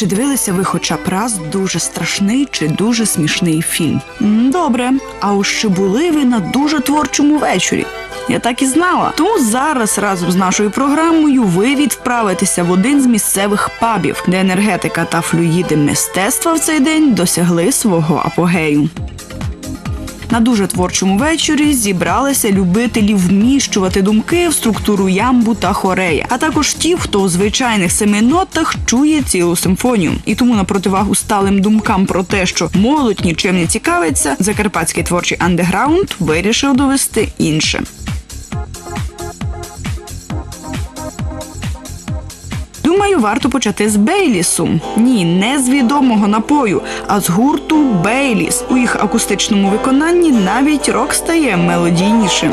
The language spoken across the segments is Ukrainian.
Чи дивилися ви хоча б раз дуже страшний чи дуже смішний фільм? Добре, а ось чи були ви на дуже творчому вечорі? Я так і знала. Тому зараз разом з нашою програмою ви відправитеся в один з місцевих пабів, де енергетика та флюїди мистецтва в цей день досягли свого апогею. На дуже творчому вечорі зібралися любителі вміщувати думки в структуру ямбу та хорея, а також ті, хто у звичайних семи нотах чує цілу симфонію. І тому на противагу сталим думкам про те, що молодь нічим не цікавиться, закарпатський творчий андеграунд вирішив довести інше. Думаю, варто почати з Бейлісу. Ні, не з відомого напою, а з гурту Бейліс. У їх акустичному виконанні навіть рок стає мелодійнішим.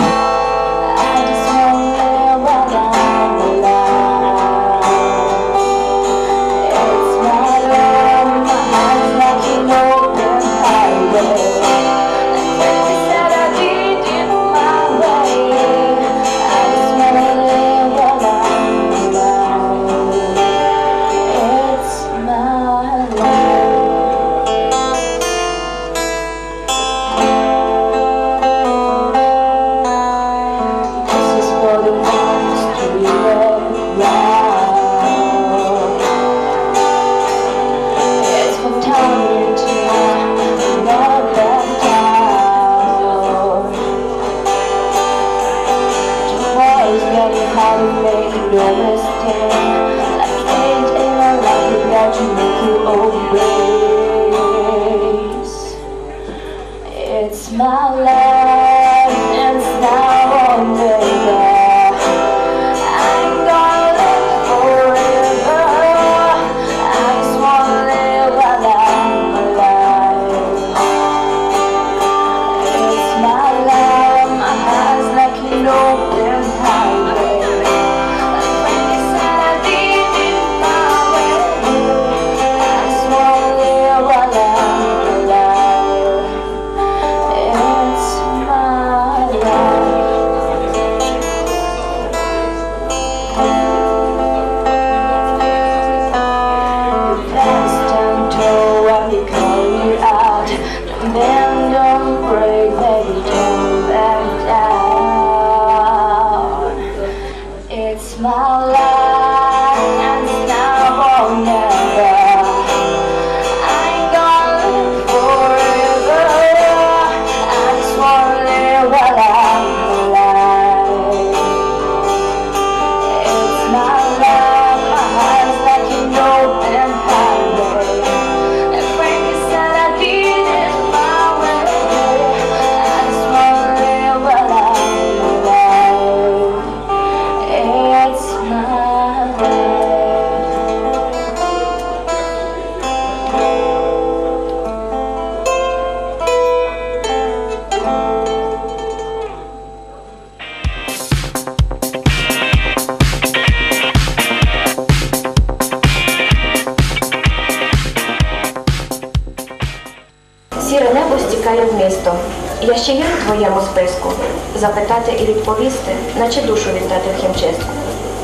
Списку. Запитати і відповісти, наче душу віддати в хімчистку.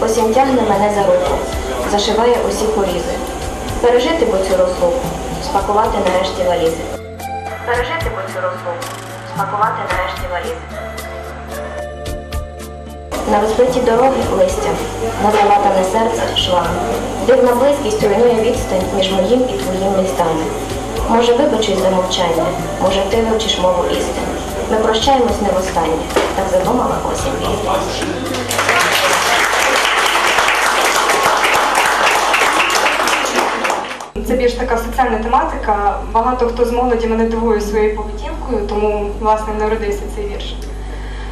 Осінь тягне мене за руку, зашиває усі порізи. Пережити бо цю розлуку, спакувати нарешті валізи. Пережити бо цю розлуку, спакувати нарешті валізи. На розбиті дороги листя, на залатане серце швами. Дивна близькість руйнує відстань між моїм і твоїм містами. Може, вибачусь за мовчання, може, ти вивчиш мову істини. Ми прощаємось не востаннє, так задумала осінь. Це більш така соціальна тематика. Багато хто з молоді мене дивує своєю поведінкою, тому власне народився цей вірш.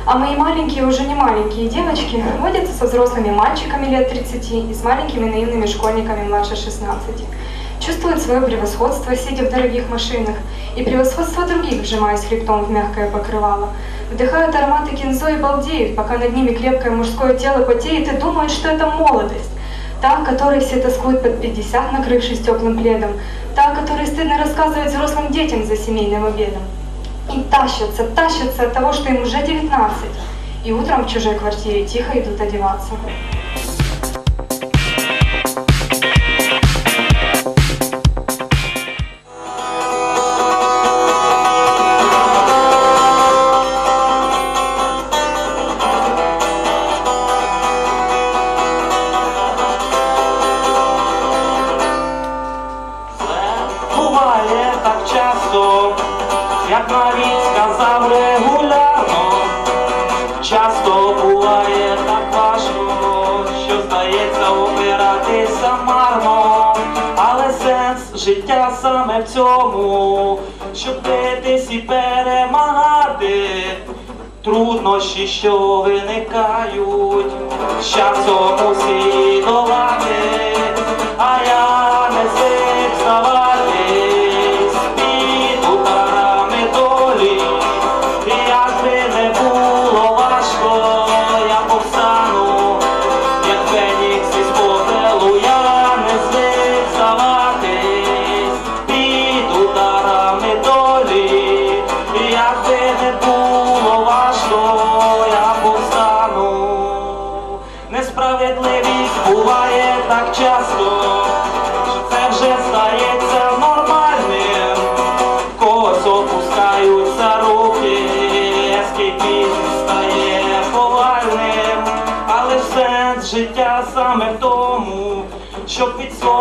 А мои маленькие, уже не маленькие девочки водятся со взрослыми мальчиками лет 30 и с маленькими наивными школьниками младше 16 Чувствуют свое превосходство, сидя в дорогих машинах, и превосходство других, вжимаясь хребтом в мягкое покрывало. Вдыхают ароматы кинзо и балдеют, пока над ними крепкое мужское тело потеет и думают, что это молодость. Та, о которой все тоскуют под 50, накрывшись теплым пледом. Та, о которой стыдно рассказывать взрослым детям за семейным обедом. И тащатся, тащатся от того, что им уже 19. И утром в чужой квартире тихо идут одеваться. марно, але сенс життя саме в цьому, щоб битись і перемагати, труднощі, що виникають, З часом усі долати, а я не сил.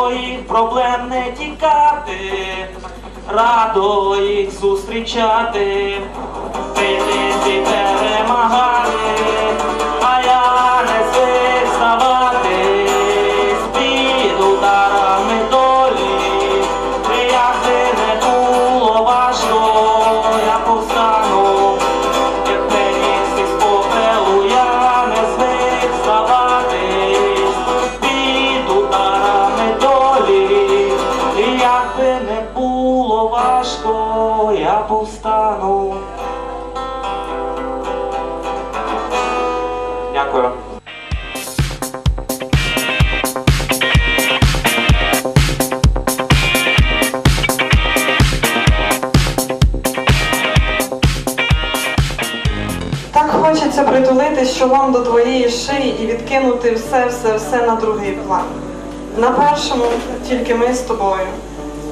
Своїх проблем не тікати, радо їх зустрічати, Ти, ти, перемагати, Дякую. Так хочеться притулитись чолом до твоєї шиї і відкинути все, все, все на другий план. На першому тільки ми з тобою.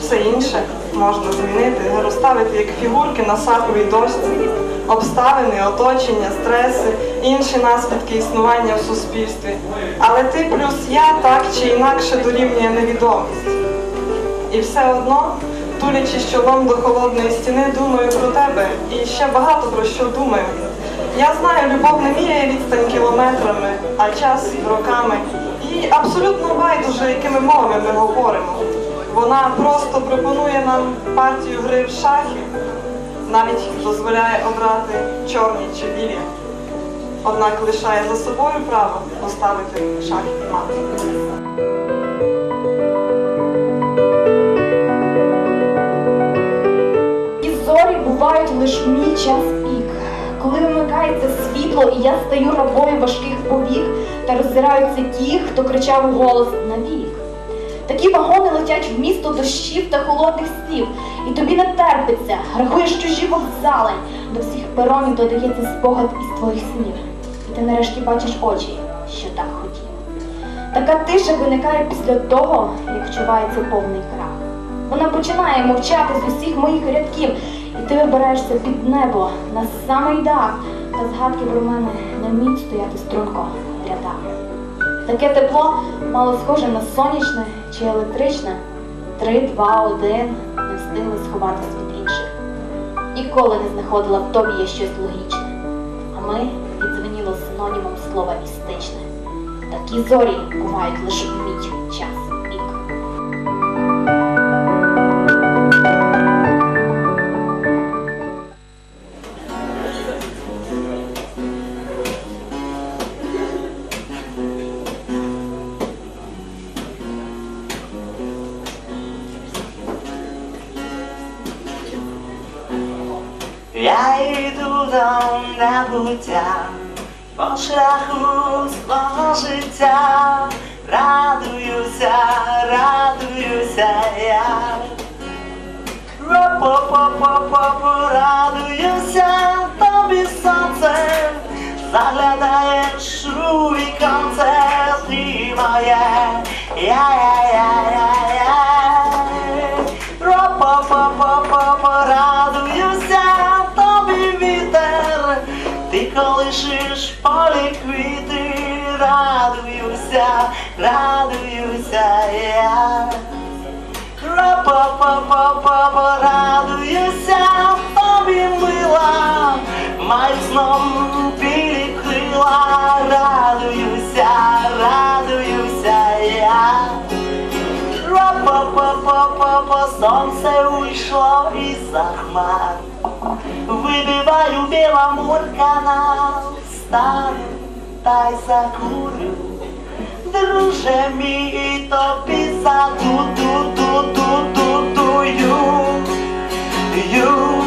Все інше можна змінити, розставити як фігурки на саховій дошці, обставини, оточення, стреси, інші наслідки існування в суспільстві. Але ти плюс я так чи інакше дорівнює невідомість. І все одно, тулячись чолом до холодної стіни, думаю про тебе і ще багато про що думаю. Я знаю, любов не міряє відстань кілометрами, а час роками. І абсолютно байдуже, якими мовами ми говоримо. Вона просто пропонує нам партію гри в шахи, навіть дозволяє обрати чорні чи білі. Однак лишає за собою право поставити шахи мати. І зорі бувають лиш в мій час пік, коли вимикається світло, і я стаю рабою важких повік, та роззираються ті, хто кричав у голос навік. Такі вагони летять в місто дощів та холодних слів, і тобі не терпиться, рахуєш чужі вокзали, до всіх перонів додається спогад із твоїх снів. І ти нарешті бачиш очі, що так хотів. Така тиша виникає після того, як вчувається повний крах. Вона починає мовчати з усіх моїх рядків, і ти вибираєшся під небо на самий дах, та згадки про мене не вміють стояти струнко в рядах. Таке тепло мало схоже на сонячне чи електричне. Три, два, один не встигли сховатись від інших. Ніколи не знаходила в тобі я щось логічне, а ми відзвеніло синонімом слова містичне. Такі зорі бувають лише в мій час небуття по шляху свого життя, радуюся, радуюся я. Ро-по-по-по-по-по, радуюся тобі сонце, заглядаєш у віконце, ти моє. Ро-по-по-по-по-по, радуюся в квіти, радуюся, радуюся я. Ра-па-па-па-па, радуюся тобі мила, маю сном білі радуюся, радуюся я. Ра-па-па-па, По-по-по-по сонце уйшло із-за хмар. Вибиваю Біломор-канал, стану та й закурю. Друже мій, тобі за ту ту ту ту ю ю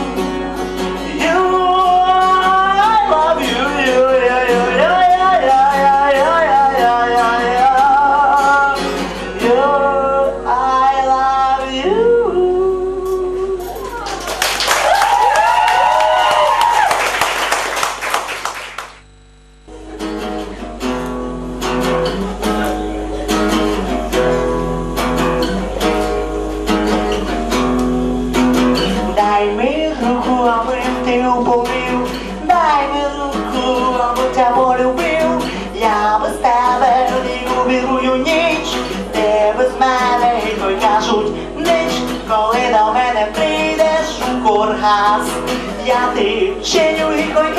ти вчиню, і той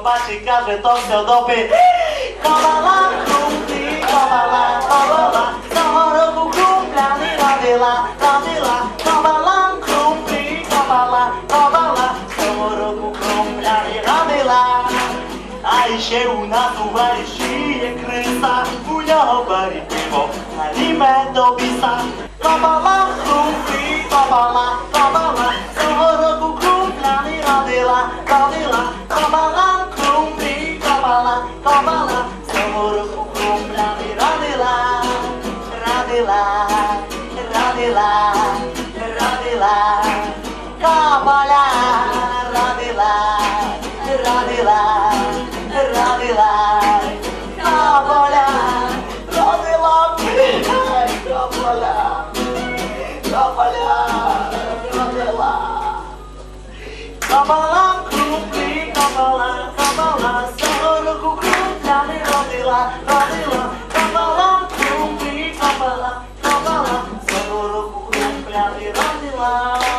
matemática, vetor, pseudopê. Cola lá, cumpri, cola lá, cola lá. Namorando cumpra, lira de lá, tá de lá. Cola lá, cumpri, cola lá, cola lá. Namorando cumpra, lira de lá. Aí chego na tua lixia, crença, mulher roubar e pivo. Anime do é bizar. Cola lá, cumpri, cola lá, cola lá. Namorando cumpra, lira de lá, tá de lá. копала, копала, цього року крумпля не родила, родила, родила, родила, копала, родила, родила, родила, копала, родила, копала, копала, родила. Кабала, крупний кабала, кабала, Wow.